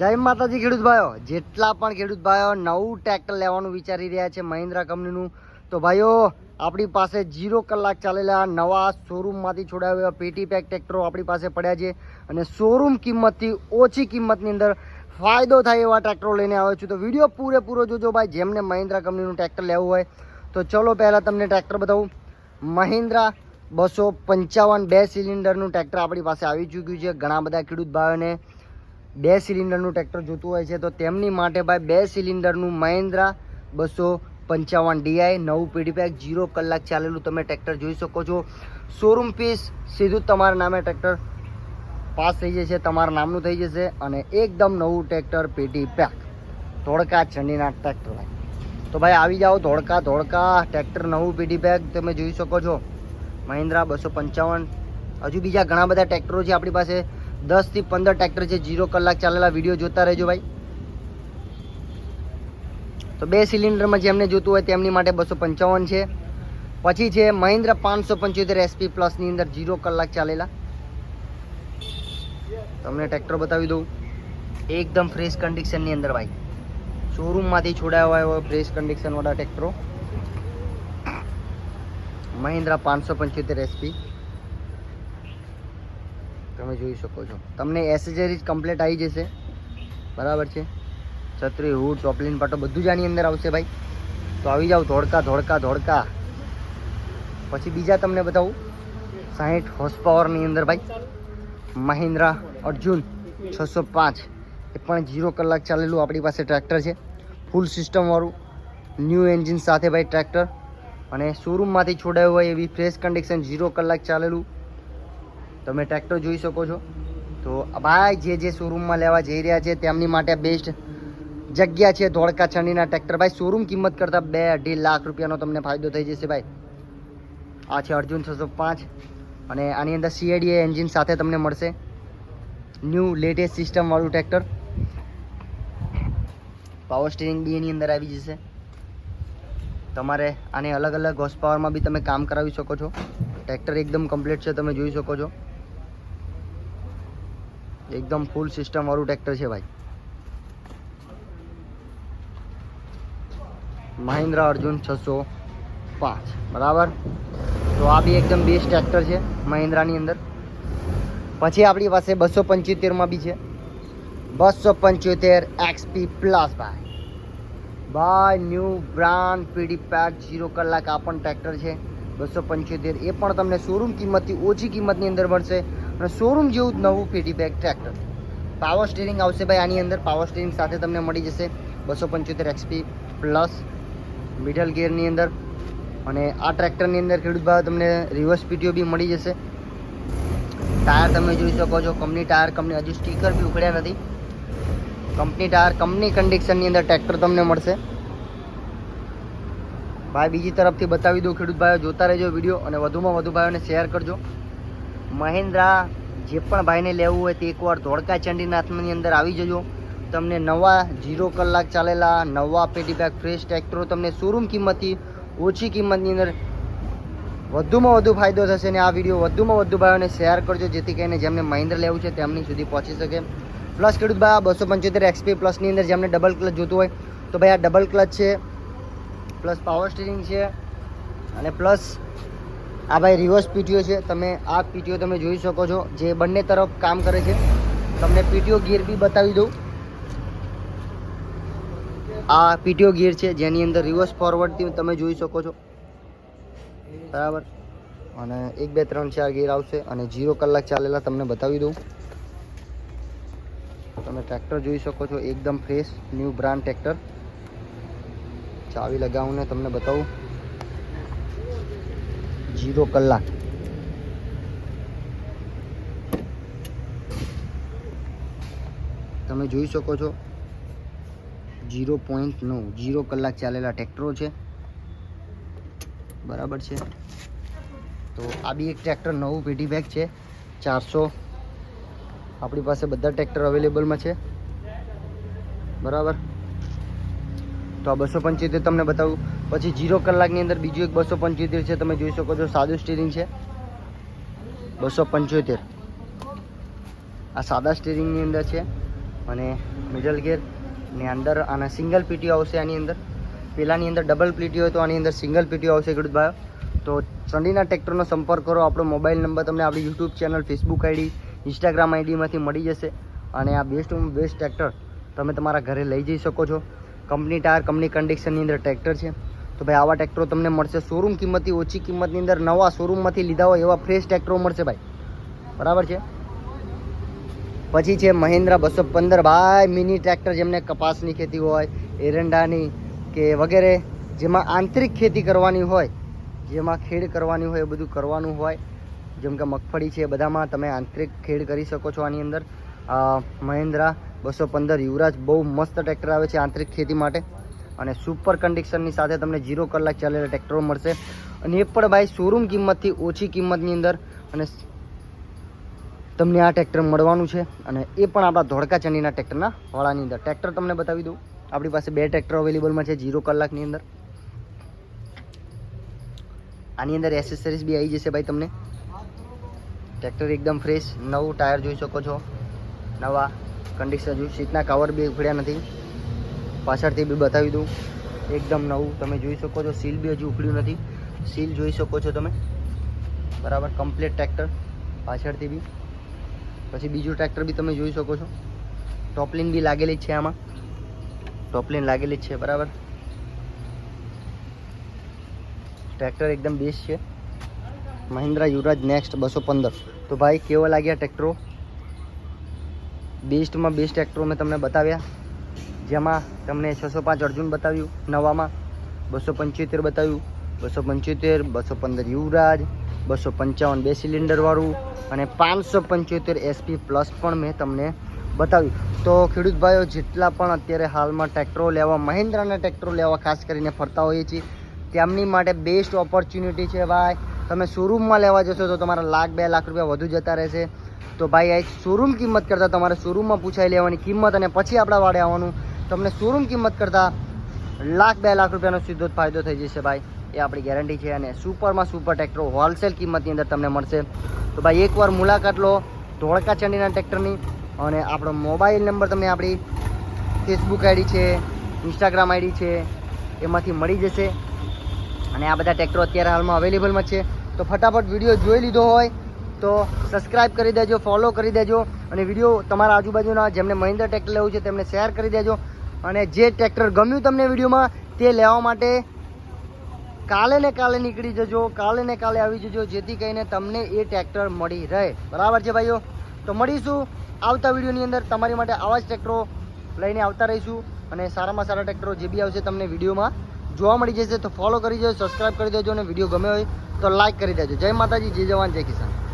જય માતાજી, ખેડૂત ભાઈઓ. જેટલા પણ ખેડૂત ભાઈઓ નવું ટ્રેક્ટર લેવાનું વિચારી રહ્યા છે મહિન્દ્રા કંપનીનું, તો ભાઈઓ, આપણી પાસે જીરો કલાક ચાલેલા નવા શોરૂમમાંથી છોડાવેલા પેટી પેક ટ્રેક્ટરો આપણી પાસે પડ્યા છે અને શોરૂમ કિંમતથી ઓછી કિંમતની અંદર ફાયદો થાય એવા ટ્રેક્ટરો લઈને આવ્યો છું. તો વીડિયો પૂરેપૂરો જોજો ભાઈ, જેમને મહિન્દ્રા કંપનીનું ટ્રેક્ટર લેવું હોય. તો ચલો પહેલાં તમને ટ્રેક્ટર બતાવું. મહિન્દ્રા બસો પંચાવન બે સિલિન્ડરનું ટ્રેક્ટર આપણી પાસે આવી ચૂક્યું છે. ઘણા બધા ખેડૂત ભાઈઓને બે સિલિન્ડરનું ટ્રેક્ટર જોતું હોય છે, તો તેમની માટે ભાઈ બે સિલિન્ડરનું મહિન્દ્રા બસો પંચાવન ડીઆઈ નવું પીડી પેક જીરો કલાક ચાલેલું તમે ટ્રેક્ટર જોઈ શકો છો. શોરૂમ પીસ સીધું તમારા નામે ટ્રેક્ટર પાસ થઈ જશે, તમારા નામનું થઈ જશે અને એકદમ નવું ટ્રેક્ટર પેટી પેક ધોળકા ચંડીના ટ્રેક્ટર તો ભાઈ આવી જાઓ, ધોળકા ધોળકા, ટ્રેક્ટર નવું પીડી પેક તમે જોઈ શકો છો. મહિન્દ્રા બસો પંચાવન. હજુ બીજા ઘણા બધા ટ્રેક્ટરો છે આપણી પાસે. દસથી પંદર ટ્રેક્ટર છે જીરો કલાક ચાલેલા વીડિયો જોતા રહેજો ભાઈ. તો બે સિલિન્ડરમાં જેમને જોતું હોય તેમની માટે બસો પંચાવન છે. પછી છે મહિન્દ્રા પાંચસો પંચોતેર એસપી પ્લસની અંદર જીરો કલાક ચાલેલા. તમને ટ્રેક્ટર બતાવી દઉં. એકદમ ફ્રેશ કન્ડિશનની અંદર ભાઈ. શોરૂમમાંથી છોડાયા હોય ફ્રેશ કન્ડિશનવાળા ટ્રેક્ટરો મહિન્દ્રા પાંચસો પંચોતેર એસપી તમે જોઈ શકો છો. તમને એસેસરીઝ કમ્પ્લીટ આવી જશે. બરાબર છે? છત્રી હુ ચોપલીન પાટો બધું જ આની અંદર આવશે ભાઈ. તો આવી જાઓ, ધોળકા ધોળકા ધોળકા. પછી બીજા તમને બતાવું. સાહીઠ હોર્સ પાવરની અંદર ભાઈ. મહિન્દ્રા અર્જુન છસો પાંચ. એ પણ જીરો કલાક ચાલેલું આપણી પાસે ટ્રેક્ટર છે. ફૂલ સિસ્ટમવાળું ન્યૂ એન્જિન સાથે ભાઈ ટ્રેક્ટર અને શોરૂમમાંથી છોડાયું હોય એવી ફ્રેશ કન્ડિશન જીરો કલાક ચાલેલું. તમે ટ્રેક્ટર જોઈ શકો છો. તો ભાઈ, જે જે શોરૂમમાં લેવા જઈ રહ્યા છે, તેમની માટે બેસ્ટ જગ્યા છે ધોળકા છંડીના ટ્રેક્ટર ભાઈ શોરૂમ કિંમત કરતાં બે અઢી લાખ રૂપિયાનો તમને ફાયદો થઈ જશે ભાઈ. આ છે અર્જુન છસો પાંચ. અને આની અંદર સીએડીએ એન્જિન સાથે તમને મળશે. ન્યૂ લેટેસ્ટ સિસ્ટમવાળું ટ્રેક્ટર પાવર સ્ટીરિંગ બી એની અંદર આવી જશે. તમારે આને અલગ અલગ હોર્સ પાવરમાં બી તમે કામ કરાવી શકો છો. ટ્રેક્ટર એકદમ કમ્પ્લીટ છે, તમે જોઈ શકો છો. એકદમ ફૂલ સિસ્ટમ વાળું ટ્રેક્ટર છે ભાઈ. મહિન્દ્રા અર્જુન છસો પાંચ, બરાબર? તો આ બી એકદમ બેસ્ટ ટ્રેક્ટર છે મહિન્દ્રાની અંદર. પછી આપણી પાસે બસો પંચોતેરમાં બી છે. બસો પંચોતેર એક્સપી પ્લસ ભાઈ. ભાઈ new brand PD pack zero કલાક આ પણ ટ્રેક્ટર છે. બસો પંચોતેર, એ પણ તમને શોરૂમ કિંમતથી ઓછી કિંમતની અંદર મળશે. અને શોરૂમ જેવું જ નવું PD pack tractor power steering આવશે ભાઈ આની અંદર. પાવર સ્ટીરિંગ સાથે તમને મળી જશે બસો પંચોતેર એક્સપી પ્લસ મિડલ ગિયરની અંદર. અને આ ટ્રેક્ટરની અંદર ખેડૂત ભાઈ તમને રિવર્સ પીટીઓ બી મળી જશે. ટાયર તમે જોઈ શકો છો. કંપની ટાયર કંપની હજુ સ્ટીકર બી ઉખડ્યા નથી. કંપની ટાયર કંપની કન્ડિશનની અંદર ટ્રેક્ટર તમને મળશે. ભાઈ બીજી તરફથી બતાવી દઉં ખેડૂત ભાઈઓ, જોતા રહેજો વીડિયો અને વધુમાં વધુ ભાઈઓને શેર કરજો. મહિન્દ્રા જે પણ ભાઈને લેવું હોય તે એકવાર ધોળકા ચંડીનાથની અંદર આવી જજો. તમને નવા જીરો કલાક ચાલેલા, નવા પેટી બેગ ફ્રેશ ટ્રેક્ટરો તમને શોરૂમ કિંમતથી ઓછી કિંમતની અંદર વધુમાં વધુ ફાયદો થશે અને આ વીડિયો વધુમાં વધુ ભાઈઓને શેર કરજો, જેથી કરીને જેમને મહિન્દ્ર લેવું છે તેમની સુધી પહોંચી શકે. પ્લસ ખેડૂત ભાઈ, આ બસો પંચોતેર એક્સપી પ્લસની અંદર જેમને ડબલ ક્લચ જોતું હોય, તો ભાઈ આ ડબલ ક્લચ છે, પ્લસ પાવર સ્ટીરિંગ છે, અને પ્લસ આ ભાઈ રિવર્સ પીટીઓ છે. તમે આ પીટીઓ તમે જોઈ શકો છો. જે બંને તરફ કામ કરે છે. તમને પીટીઓ ગિયર બી બતાવી દઉં. આ પીટીઓ ગિયર છે, જેની અંદર રિવર્સ ફોરવર્ડથી તમે જોઈ શકો છો. બરાબર? અને એક, બે, ત્રણ, ચાર ગિયર આવશે અને જીરો કલાક ચાલેલા તમને બતાવી દઉં. તમે ટ્રેક્ટર જોઈ શકો છો. એકદમ ફ્રેશ ન્યૂ બ્રાન્ડ ટ્રેક્ટર ચાવી લગાવીને તમને બતાવું. જીરો કલાક. તમે જોઈ શકો છો. જીરો પોઈન્ટ નવ, જીરો કલાક ચાલેલા ટ્રેક્ટરો છે. બરાબર છે. તો આ બી એક ટ્રેક્ટર, નવું પેટી બેગ છે. ચારસો. આપણી પાસે બધા ટ્રેક્ટર અવેલેબલમાં છે. બરાબર. તો આ બસો પંચોતેર તમને બતાવું. પછી જીરો કલાકની અંદર બીજું એક બસો પંચોતેર છે, તમે જોઈ શકો છો, સાદું સ્ટીરિંગ છે. બસો પંચોતેર. આ સાદા સ્ટીરિંગની અંદર છે અને મિડલ ગેરની અંદર આના સિંગલ પીટીઓ આવશે આની અંદર. પેલાની અંદર ડબલ પીટીઓ હોય તો આની અંદર સિંગલ પીટીઓ આવશે, ખેડૂત ભાઈઓ. તો ચંડીના ટ્રેક્ટરનો સંપર્ક કરો, આપણો મોબાઈલ નંબર તમને આપણી YouTube channel Facebook ID Instagram આઈડીમાંથી મળી જશે. અને આ બેસ્ટમાં બેસ્ટ ટ્રેક્ટર તમે તમારા ઘરે લઈ જઈ શકો છો. કંપની ટાયર કંપની કન્ડિશનની અંદર ટ્રેક્ટર છે. તો ભાઈ આવા ટ્રેક્ટરો તમને મળશે. શોરૂમ કિંમતથી ઓછી કિંમતની અંદર નવા શોરૂમમાંથી લીધા હોય એવા ફ્રેશ ટ્રેક્ટરો મળશે ભાઈ. બરાબર છે? પછી છે મહિન્દ્રા બસો પંદર ભાઈ મિની ટ્રેક્ટર જેમને કપાસની ખેતી હોય, એરંડાની કે વગેરે, જેમાં આંતરિક ખેતી કરવાની હોય, જેમાં ખેડ કરવાની હોય, એ બધું કરવાનું હોય. જેમ કે મગફળી છે બધામાં તમે આંતરિક ખેડ કરી શકો છો આની અંદર. મહિન્દ્રા બસો પંદર યુવરાજ બહુ મસ્ત ટ્રેક્ટર આવે છે આંતરિક ખેતી માટે. અને સુપર કન્ડિશનની સાથે તમને ઝીરો કલાક ચાલેલા ટ્રેક્ટરો મળશે. અને એ પણ ભાઈ શોરૂમ કિંમતથી ઓછી કિંમતની અંદર અને તમને આ ટ્રેક્ટર મળવાનું છે અને એ પણ આપણા ધોળકા ચંડીના ટ્રેક્ટરના વાળાની અંદર. ટ્રેક્ટર તમને બતાવી દઉં. આપણી પાસે બે ટ્રેક્ટર અવેલેબલમાં છે ઝીરો કલાકની અંદર. આની અંદર એસેસરીઝ બી આવી જશે ભાઈ તમને. ટ્રેક્ટર એકદમ ફ્રેશ નવું ટાયર જોઈ શકો છો. નવા કન્ડિશન જોઈ સીટના કવર બી ઉખડ્યા નથી. પાછળથી બી બતાવી દઉં. એકદમ નવું. તમે જોઈ શકો છો, સીલ બી હજુ ઉખડ્યું નથી. સીલ જોઈ શકો છો તમે. બરાબર કમ્પ્લીટ ટ્રેક્ટર પાછળથી બી. પછી બીજું ટ્રેક્ટર બી તમે જોઈ શકો છો. ટોપલિન બી લાગેલી જ છે આમાં. ટોપલિન લાગેલી જ છે, બરાબર. ટ્રેક્ટર એકદમ બેસ્ટ છે. મહિન્દ્રા યુવરાજ નેક્સ્ટ બસો પંદર. તો ભાઈ, કેવા લાગ્યા ટ્રેક્ટરો બેસ્ટમાં બેસ્ટ ટ્રેક્ટરો મેં તમને બતાવ્યા. જેમાં તમને છસો પાંચ અર્જુન બતાવ્યું નવામાં, બસો પંચોતેર બતાવ્યું, બસો પંચોતેર, બસો પંદર યુવરાજ, બસો પંચાવન બે સિલિન્ડરવાળું અને પાંચસો પંચોતેર એસપી પ્લસ પણ મેં તમને બતાવ્યું. તો ખેડૂત ભાઈઓ, જેટલા પણ અત્યારે હાલમાં ટ્રેક્ટરો લેવા, મહિન્દ્રાના ટ્રેક્ટરો લેવા ખાસ કરીને ફરતા હોઈએ છીએ, તેમની માટે બેસ્ટ ઓપોર્ચ્યુનિટી છે ભાઈ, તમે શોરૂમમાં લેવા જશો તો તમારા લાખ, બે લાખ રૂપિયા વધુ જતા રહેશે. તો ભાઈ, આ શોરૂમ કિંમત કરતાં તમારે શોરૂમમાં પૂછાઈ લેવાની કિંમત અને પછી આપણા વાડે આવવાનું. તમને શોરૂમ કિંમત કરતાં લાખ, બે લાખ રૂપિયાનો સીધો જ ફાયદો થઈ જશે ભાઈ. એ આપણી ગેરંટી છે અને સુપરમાં સુપર ટ્રેક્ટરો હોલસેલ કિંમતની અંદર તમને મળશે. તો ભાઈ, એકવાર મુલાકાત લો ધોળકા ચંડીના ટ્રેક્ટરની અને આપણો મોબાઈલ નંબર તમને આપણી ફેસબુક આઈડી છે ઇન્સ્ટાગ્રામ આઈડી છે, એમાંથી મળી જશે. અને આ બધા ટ્રેક્ટરો અત્યારે હાલમાં અવેલેબલમાં છે. તો ફટાફટ વીડિયો જોઈ લીધો હોય તો સબસ્ક્રાઇબ કરી દેજો ફોલો કરી દેજો. અને વીડિયો તમારા આજુબાજુના જેમને મહિન્દ્ર ટ્રેક્ટર લેવું છે તેમને શેર કરી દેજો. અને જે ટ્રેક્ટર ગમ્યું તમને વિડીયોમાં, તે લેવા માટે કાલે ને કાલે નીકળી જજો, કાલે ને કાલે આવી જજો, જેથી કરીને તમને એ ટ્રેક્ટર મળી રહે. બરાબર છે ભાઈઓ? તો મળીશું આવતા વિડીયોની અંદર. તમારી માટે આવા જ ટ્રેક્ટરો લઈને આવતા રહીશું અને સારામાં સારા ટ્રેક્ટરો જે બી આવશે તમને વિડીયોમાં જોવા મળી જશે. તો ફોલો કરી દેજો સબસ્ક્રાઇબ કરી દેજો અને વીડિયો ગમ્યો હોય તો લાઈક કરી દેજો. જય માતાજી, જય જવાન, જય કિસાન.